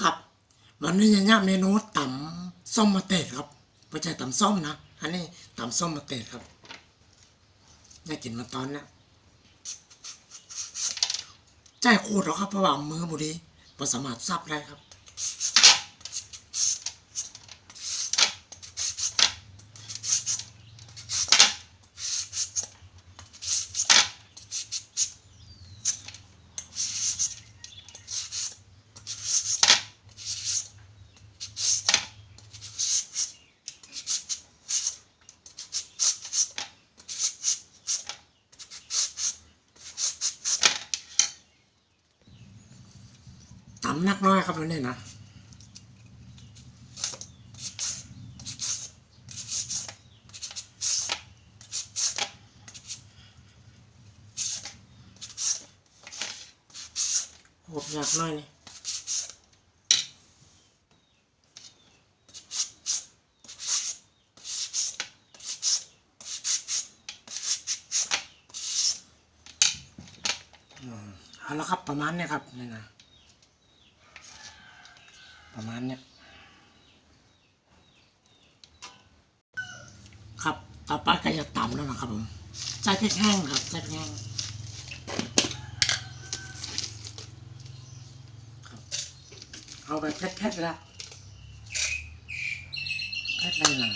ครับ วันนี้เนี่ยเมนูตำส้มมะเตดครับไม่ใช่ตำส้มนะ อันนี้ตำส้มมะเตดครับได้กินมาตอนนี้ใจโคตรหรอกครับเพราะว่ามือบุรีประสมารถซับได้ครับ นักน้อยครับวันนี้นะหบอยากน้อยนี่เอาละครับประมาณนี้ครับนี่นะ ประมาณเนี้ยครับต่อไปก็จะตำแล้วนะครับผมใส่พริกแห้งครับใส่พริกแห้งเอาไปเผ็ดๆแล้วเผ็ดเลย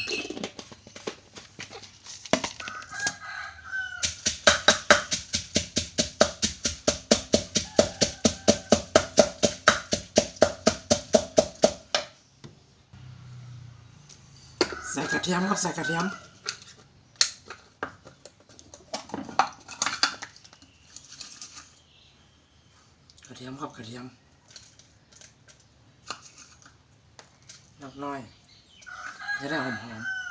ระเทียมครับใส่กระเทียมกระเทียมครับกระเทียมนักน้อยจะได้หอมๆ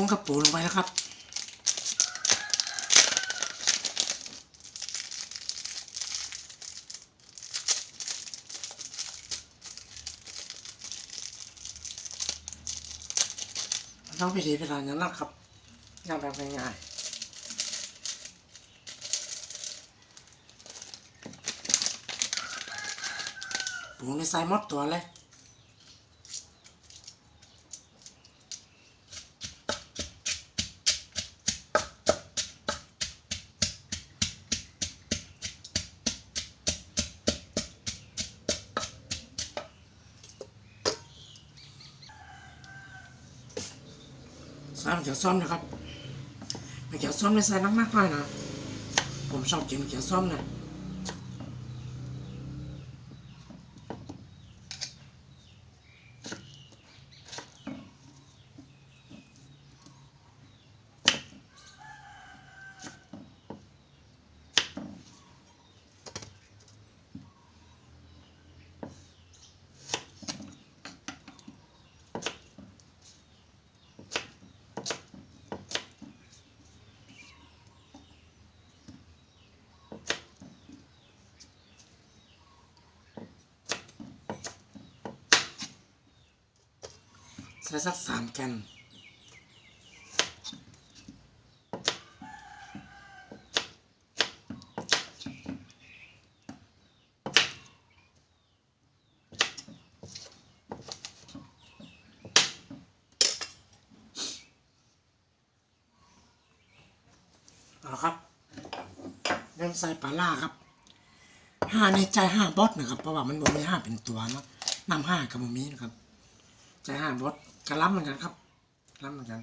อมใส่กุ้งกับปูลงไปแล้วครับ ต้องพิธีพิธันอย่างนั้นครับย่างแบบง่ายๆปูในใส่หมดตัวเลย ใส้อมนะครับมะเขือส้มไม่ใส่นักๆหน่อยนะ ผมชอบกินมะเขือส้มนะ ใส่สักสามแกนเอาครับเริ่มใส่ปลาล่าครับห้าในใจห้าบอสนะครับ เพราะว่ามันบอกมีห้าเป็นตัวเนาะนำห้ากับมมีนะครับ ใจห้าบอส กระล้ำเหมือนกันครับล้ำเหมือนกัน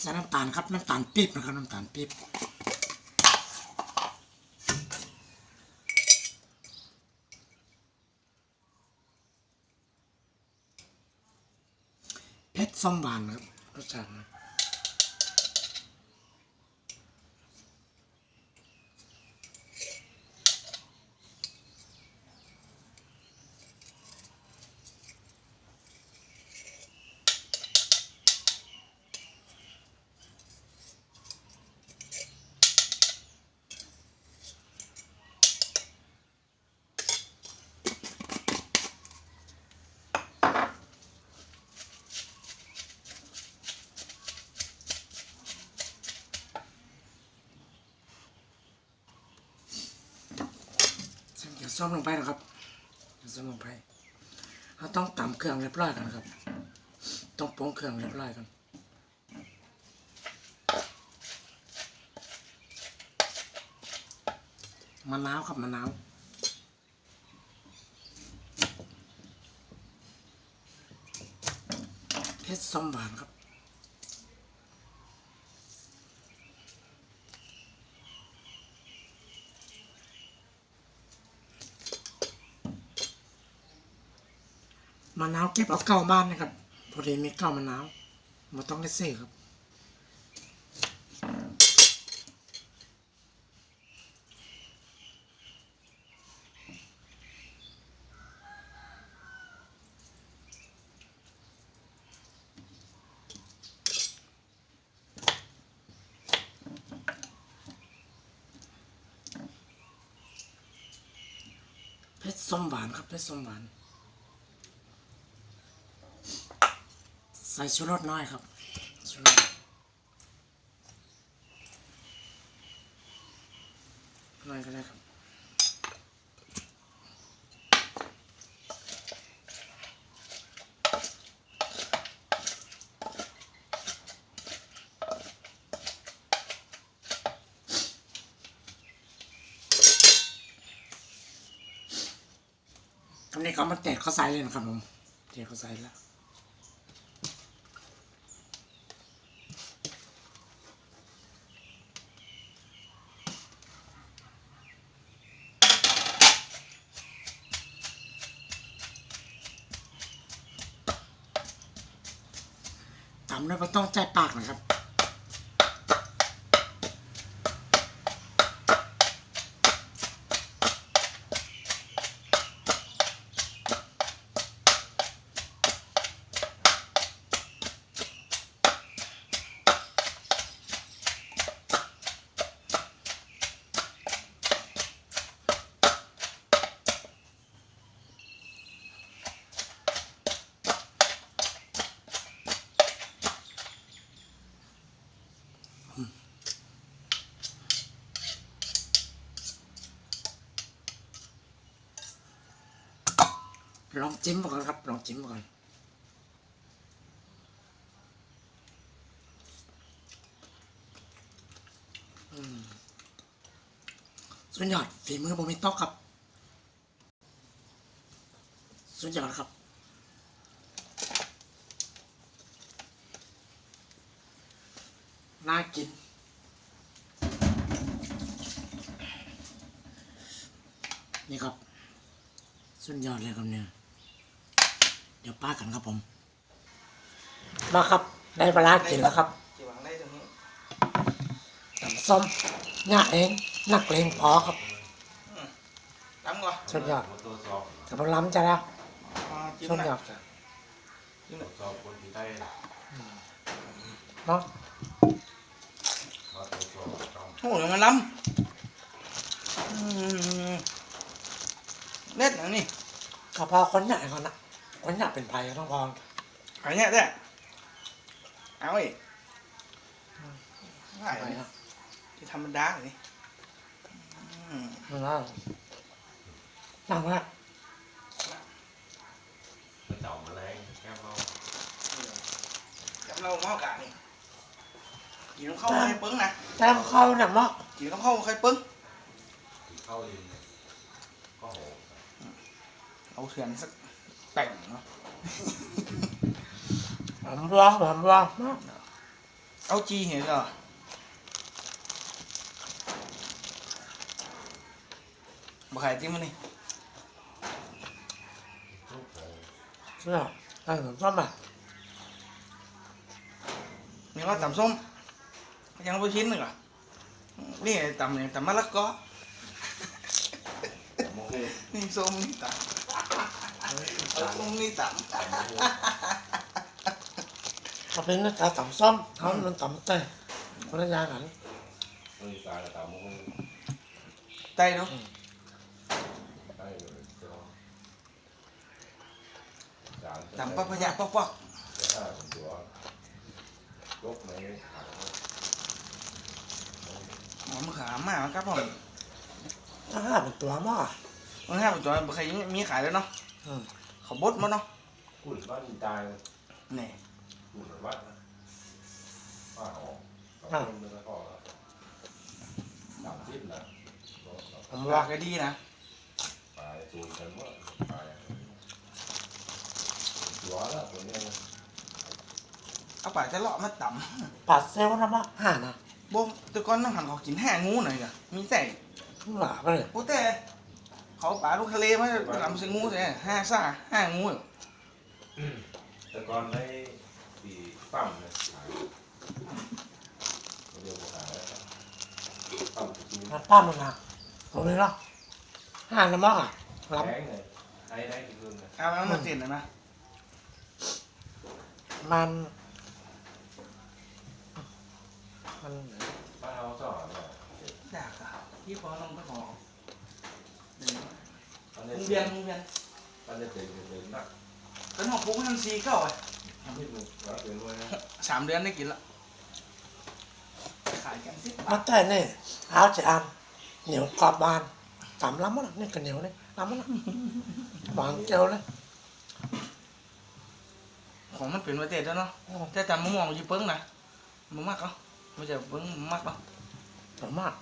ใส่น้ำตาลครับ น้ำตาลปี๊บนะครับ น้ำตาลปี๊บเพชร ส้มหวานครับรสชาตินะ ใส่เดี๋ยวส้มลงไปนะครับเดี๋ยวส้มลงไปเราต้องตำเครื่องเรียบร้อยกันนะครับ ต้องปรุงเครื่องเรียบร้อยกันมะนาวครับมะนาวเพชรส้มหวานครับ มะนาวเก็บเอาเก้าบ้านนะครับ พอดีมีเก้ามะนาวมาต้องได้ซื้อครับเพชรสมหวานครับเพชรสมหวาน ส่ชูรสน้อยครับชูรสน้อยก็ได้ครับคำนี้เขามาแตกเขาใส่เลยนะครับผมแตกเขาใส่แล้วำด้วยไม่ต้องใจปากนะครับ ลองจิ้มก่อนครับ ลองจิ้มก่อน สุดยอดฝีมือผมมีต๊อกครับ สุดยอดครับน่ากินนี่ครับ สุดยอดเลยครับเนี่ย ดี๋ยวป้ากันครับผม มาครับ ได้เวลากินแล้วครับจีหวังได้ตรงนี้น้ำส้มหน้าเองนักเลงพอครับ ล้ำก่อนสุดยอดมาตรวจสอบแต่พอล้ำจะแล้วอ่าจิ้มสุดหยน่ออยดจ้ะจิ้มหตรน่อวยจสอบคนที่ได้เนาะมาตรวจสอบต้องโอ้โหมันล้ำอืมเน็ตนะนี่กระเพาะคนใหญ่คนน่ะ คนใหญ่เป็นไผ่ต้องพองไอ้เนี่ยเด้เอาอีกง่ายไผ่เลยนะที่ธรรมดาเลยอืมนั่นนะนั่งว่าไปเจ้าแมลงแก้มเราจับเราเมากะนี่กินต้องเข้าใครปึ้งนะแต้มเข้าหนักมากกินต้องเข้าใครปึ้งเข้าเองก็โหเอาเถื่อนสัก แต่งเนาะผมร้องผมร้องมากเอาจีเห็นเหรอบ่ใครจิ้มมันนี่ทุกโหเชื่อได้ผมชอบอะมีว่าตำส้มยังไม่ชิ้นหนึ่งอะนี่ตำเนี่ยตำมะละกอโมโหนี่ส้มนี่ตำ เอาส้มนี่ตเอาเป็นนักกาต่ำซ่อมเขามันต่ำแต่คนละอย่างกันมันตายแล้วตามโมโหำไตเนาะได้เลยเจ้าจานตำปะพะยะปอกปอกจะได้ตัวลบไหนขาหมอมขามากครับผมถ้าห้าเป็นตัวมากมันห้าปัจจุบันใครมีขายแล้วเนาะอืม เขาบดมาเนาะคุณบ้านตายนี่คุณวัดนะป้าหอมกับคนนึงแล้วก็สามสิบนะผมราว่าคาดีนะไปจูนกันว่าไปตัวละตัวนี้เอาป่าจะเลาะมาตปัดเซลล์นะมั้งห้านะำบ่แต่ก่อนน้องหันเขากินแห่งูหน่อยกะมีแต่หลาไปเลยโอ้แต่ เขาป่าลูกทะเลมาทำเสงูใช่ห้าซ่าห้างูอยู่แต่ก่อนได้ปีปั้มเนี่ยขายเรียกว่าขายปั้มกินมันป้ามันนะตรงนี้เนาะห้านะมั้งอะรับแพงเลยให้ได้อีกเรื่องนะเอาแล้วมาเจ็ดหน่อยนะมัน มัน ป้าเอาสอนเนี่ยอยากอะพี่พอลองไปขอเดี๋ยว มันโรงจะเรียนโรงเรียนมันจะเป็นเป็นนักเป็นหอกปุ๊กทันซีเก้าอะไม่รู้ว่าเป็นด้วยนะสามเดือนได้กินละขายกันสิบบามาทแต่เนี่ยเอาจะอันเหนียวกรอบบานสามล้ำมั้งนี่ก็เหนียวนี่ล้ำมั้งหวานเจียวเลยของมันเป็นประเทศแล้วเนาะแต่จำมะม่วงยี่เปิ้งนะมันมากเหรอไม่ใช่เปิ้งมันมากเหรอหอมมาก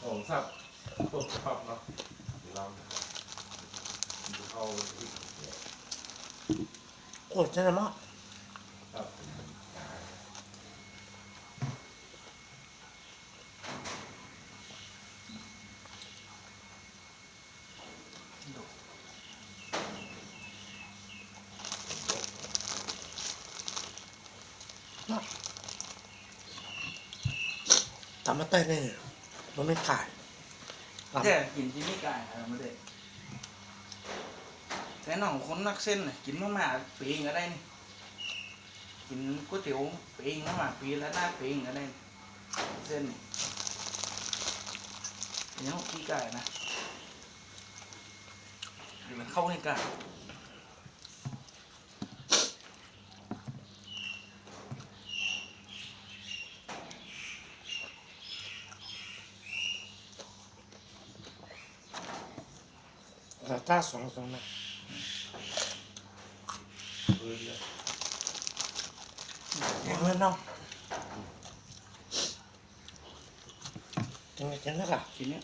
โอ้สับตกชอบเนาะเรา เข้าที่เนี่ยโอ้ยใช่ไหมครับแต่มาแต่เนี่ยมันไม่ขายล้ำแต่กินที่นี่กายอะไรไม่ได้ แต่น้องคนนักเส้นกินมาม่าปีงก็ได้นี่กินก๋วยเตี๋ยวปีงมาม่าปีแล้วหน้าปีงก็ได้เส้นนี่อันนี้ขี้ไก่นะเดี๋ยวมันเข้าในไก่แต่ถ้าสองสองนะ พื้นเนี่ยยังไม่น้องยังไงกันนะกะกินเนี้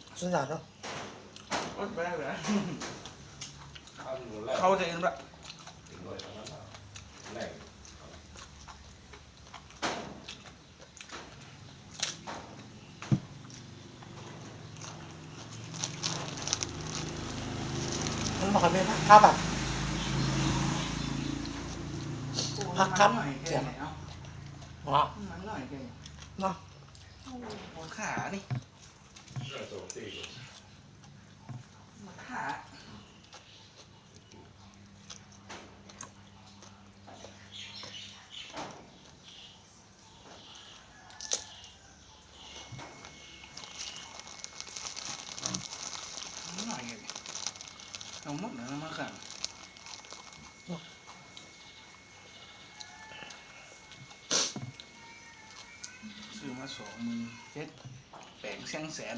พักครับมันหน่อยแค่ไหนเอาว้ามันหน่อยแค่ไหนเนาะปวดขานี่เรื่องสองสี่มาขาหน่อยเลยเอาหมดแล้วมาขันซื้อมา สองหมือเจ็ดแปลงแสงแสน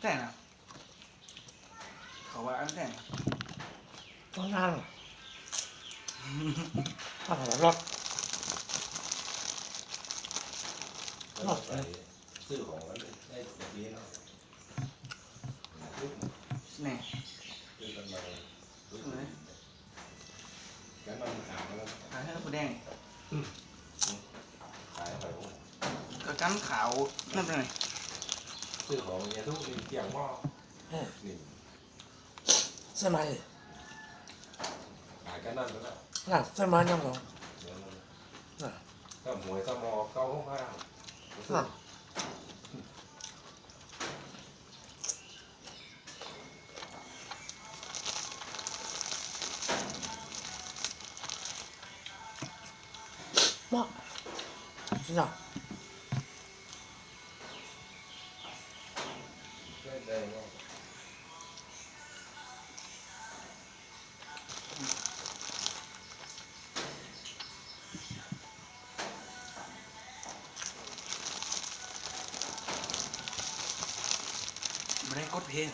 แต่นะเขาว่าอันแต่นะต้องนั่งถ้าหัวรถแล้วไปซื้อของแล้วได้แบบนี้เนาะนี่ซื้อกันมารู้สึกงั้นมันขายแล้วขายให้ผู้แดงขายไปโอ้ กระกันขาวนั่นเป็นไงซื้อของเนี่ยทุกทีเกี่ยงหม้อนี่ใช่ไหมขายกันนั่นแล้วน่ะใช่ไหมยังไงเดี๋ยวมันถ้าหมวยถ้ามอเก้าห้องห้าอะเหมาะจ้ะ เพลง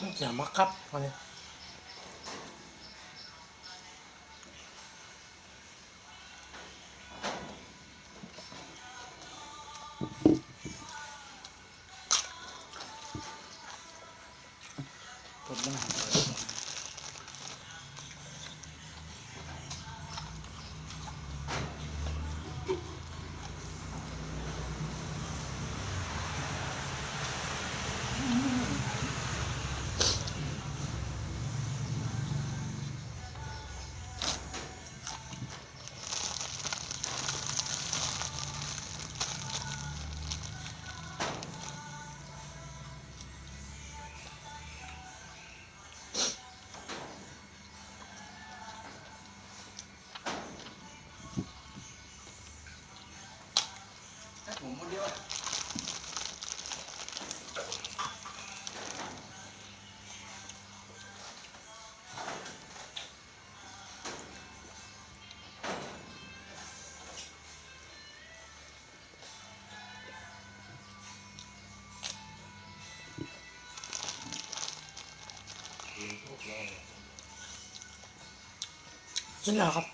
มันเสียมักครับวันนี้ กินพ